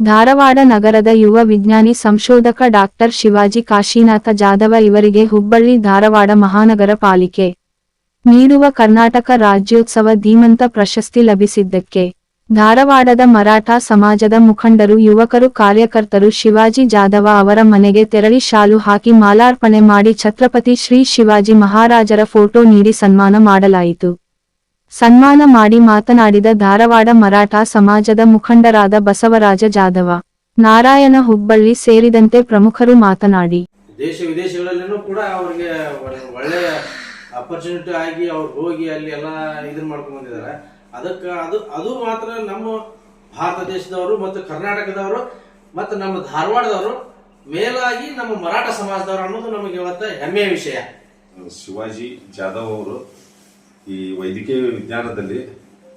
ಧಾರವಾಡ ನಗರದ ಯುವ ವಿಜ್ಞಾನಿ ಸಂಶೋಧಕ ಡಾಕ್ಟರ್ ಶಿವಾಜಿ ಕಾಶಿನಾಥ ಜಾಧವ ಇವರಿಗೆ ಹುಬ್ಬಳ್ಳಿ ಧಾರವಾಡ ಮಹಾನಗರ ಪಾಲಿಕೆ ನೀಡುವ ಕರ್ನಾಟಕ ರಾಜ್ಯೋತ್ಸವ ಧೀಮಂತ ಪ್ರಶಸ್ತಿ ಲಭಿಸಿದ್ದಕ್ಕೆ ಧಾರವಾಡದ ಮರಾಠ ಸಮಾಜದ ಮುಖಂಡರು, ಯುವಕರು, ಕಾರ್ಯಕರ್ತರು ಶಿವಾಜಿ ಜಾಧವ ಅವರ ಮನೆಗೆ ತೆರಳಿ ಶಾಲು ಹಾಕಿ ಮಾಲಾರ್ಪಣೆ ಮಾಡಿ ಛತ್ರಪತಿ ಶ್ರೀ ಶಿವಾಜಿ ಮಹಾರಾಜರ ಫೋಟೋ ನೀಡಿ ಸನ್ಮಾನ ಮಾಡಲಾಯಿತು. ಸನ್ಮಾನ ಮಾಡಿ ಮಾತನಾಡಿದ ಧಾರವಾಡ ಮರಾಠ ಸಮಾಜದ ಮುಖಂಡರಾದ ಬಸವರಾಜ ಜಾಧವ ನಾರಾಯಣ ಹುಬ್ಬಳ್ಳಿ ಸೇರಿದಂತೆ ಪ್ರಮುಖರು ಮಾತನಾಡಿ. ದೇಶ ವಿದೇಶಗಳಲ್ಲೂ ಕೂಡ ಅವರಿಗೆ ಒಳ್ಳೆಯ ಅಪರ್ಚುನಿಟಿ ಆಗಿ ಅವ್ರು ಹೋಗಿ ಅಲ್ಲಿ ಎಲ್ಲ ಇದನ್ನ ಮಾಡ್ಕೊಂಡು ಬಂದಿದ್ದಾರೆ. ಅದಕ್ಕೆ ಅದು ಅದು ಮಾತ್ರ ನಮ್ಮ ಭಾರತ ದೇಶದವರು ಮತ್ತು ಕರ್ನಾಟಕದವರು ಮತ್ತು ನಮ್ಮ ಧಾರವಾಡದವರು ಮೇಲಾಗಿ ನಮ್ಮ ಮರಾಠ ಸಮಾಜದವರು ಅನ್ನೋದು ನಮಗೆ ಇವತ್ತ ಹೆಮ್ಮೆಯ ವಿಷಯ. ಶಿವಾಜಿ ಜಾಧವ್ ಅವರು ಈ ವೈದ್ಯಕೀಯ ವಿಜ್ಞಾನದಲ್ಲಿ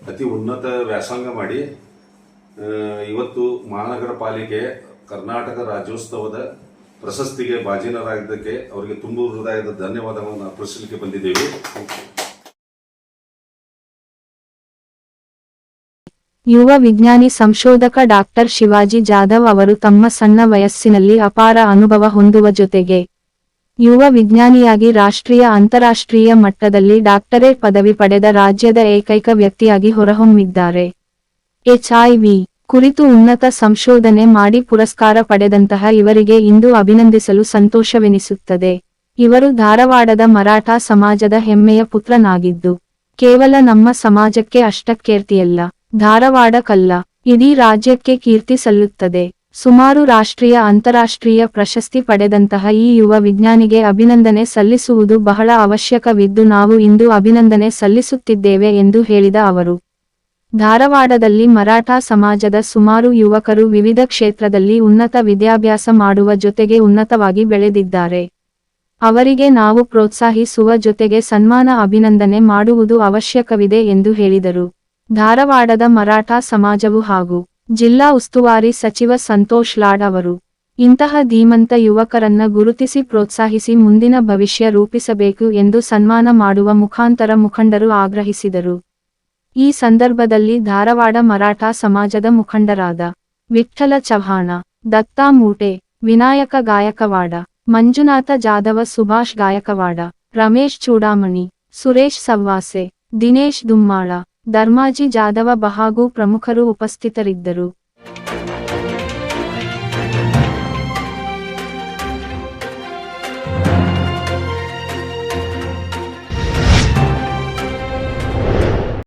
ಅತಿ ಉನ್ನತ ವ್ಯಾಸಂಗ ಮಾಡಿ ಇವತ್ತು ಮಹಾನಗರ ಪಾಲಿಕೆ ಕರ್ನಾಟಕ ರಾಜ್ಯೋತ್ಸವದ ಪ್ರಶಸ್ತಿಗೆ ಭಾಜನರಾಗಿದ್ದಕ್ಕೆ ಅವರಿಗೆ ತುಂಬ ಹೃದಯದ ಧನ್ಯವಾದಗಳನ್ನು ಅರ್ಪಿಸಲಿಕ್ಕೆ ಬಂದಿದ್ದೇವೆ. ಯುವ ವಿಜ್ಞಾನಿ ಸಂಶೋಧಕ ಡಾಕ್ಟರ್ ಶಿವಾಜಿ ಜಾಧವ್ ಅವರು ತಮ್ಮ ಸಣ್ಣ ವಯಸ್ಸಿನಲ್ಲಿ ಅಪಾರ ಅನುಭವ ಹೊಂದುವ ಜೊತೆಗೆ ಯುವ ವಿಜ್ಞಾನಿಯಾಗಿ ರಾಷ್ಟ್ರೀಯ, ಅಂತಾರಾಷ್ಟ್ರೀಯ ಮಟ್ಟದಲ್ಲಿ ಡಾಕ್ಟರೇಟ್ ಪದವಿ ಪಡೆದ ರಾಜ್ಯದ ಏಕೈಕ ವ್ಯಕ್ತಿಯಾಗಿ ಹೊರಹೊಮ್ಮಿದ್ದಾರೆ. ಎಚ್ಐವಿ ಕುರಿತು ಉನ್ನತ ಸಂಶೋಧನೆ ಮಾಡಿ ಪುರಸ್ಕಾರ ಪಡೆದಂತಹ ಇವರಿಗೆ ಇಂದು ಅಭಿನಂದಿಸಲು ಸಂತೋಷವೆನಿಸುತ್ತದೆ. ಇವರು ಧಾರವಾಡದ ಮರಾಠ ಸಮಾಜದ ಹೆಮ್ಮೆಯ ಪುತ್ರನಾಗಿದ್ದು, ಕೇವಲ ನಮ್ಮ ಸಮಾಜಕ್ಕೆ ಅಷ್ಟಕ್ಕೇರ್ತಿಯಲ್ಲ ಧಾರವಾಡ ಕಲ್ಲ ಇಡೀ ರಾಜ್ಯಕ್ಕೆ ಕೀರ್ತಿ ಸಲ್ಲುತ್ತದೆ. ಸುಮಾರು ರಾಷ್ಟ್ರೀಯ, ಅಂತಾರಾಷ್ಟ್ರೀಯ ಪ್ರಶಸ್ತಿ ಪಡೆದಂತಹ ಈ ಯುವ ವಿಜ್ಞಾನಿಗೆ ಅಭಿನಂದನೆ ಸಲ್ಲಿಸುವುದು ಬಹಳ ಅವಶ್ಯಕವಿದ್ದು ನಾವು ಇಂದು ಅಭಿನಂದನೆ ಸಲ್ಲಿಸುತ್ತಿದ್ದೇವೆ ಎಂದು ಹೇಳಿದ ಅವರು. ಧಾರವಾಡದಲ್ಲಿ ಮರಾಠ ಸಮಾಜದ ಸುಮಾರು ಯುವಕರು ವಿವಿಧ ಕ್ಷೇತ್ರದಲ್ಲಿ ಉನ್ನತ ವಿದ್ಯಾಭ್ಯಾಸ ಮಾಡುವ ಜೊತೆಗೆ ಉನ್ನತವಾಗಿ ಬೆಳೆದಿದ್ದಾರೆ. ಅವರಿಗೆ ನಾವು ಪ್ರೋತ್ಸಾಹಿಸುವ ಜೊತೆಗೆ ಸನ್ಮಾನ, ಅಭಿನಂದನೆ ಮಾಡುವುದು ಅವಶ್ಯಕವಿದೆ ಎಂದು ಹೇಳಿದರು. ಧಾರವಾಡದ ಮರಾಠ ಸಮಾಜವು ಹಾಗೂ ಜಿಲ್ಲಾ ಉಸ್ತುವಾರಿ ಸಚಿವ ಸಂತೋಷ್ ಲಾಡ್ ಅವರು. ಇಂತಹ ಧೀಮಂತ ಯುವಕರನ್ನ ಗುರುತಿಸಿ ಪ್ರೋತ್ಸಾಹಿಸಿ ಮುಂದಿನ ಭವಿಷ್ಯ ರೂಪಿಸಬೇಕು ಎಂದು ಸನ್ಮಾನ ಮಾಡುವ ಮುಖಾಂತರ ಮುಖಂಡರು ಆಗ್ರಹಿಸಿದರು. ಈ ಸಂದರ್ಭದಲ್ಲಿ ಧಾರವಾಡ ಮರಾಠ ಸಮಾಜದ ಮುಖಂಡರಾದ ವಿಠ್ಠಲ ಚವ್ಹಾಣ, ದತ್ತಾ ಮೂಟೆ, ವಿನಾಯಕ ಗಾಯಕವಾಡ, ಮಂಜುನಾಥ ಜಾಧವ, ಸುಭಾಷ್ ಗಾಯಕವಾಡ, ರಮೇಶ್ ಚೂಡಾಮಣಿ, ಸುರೇಶ್ ಸವ್ವಾಸೆ, ದಿನೇಶ್ ದುಮ್ಮಾಳ ಧರ್ಮಾಜಿ ಜಾಧವ ಬಹಾಗೂ ಪ್ರಮುಖರು ಉಪಸ್ಥಿತರಿದ್ದರು.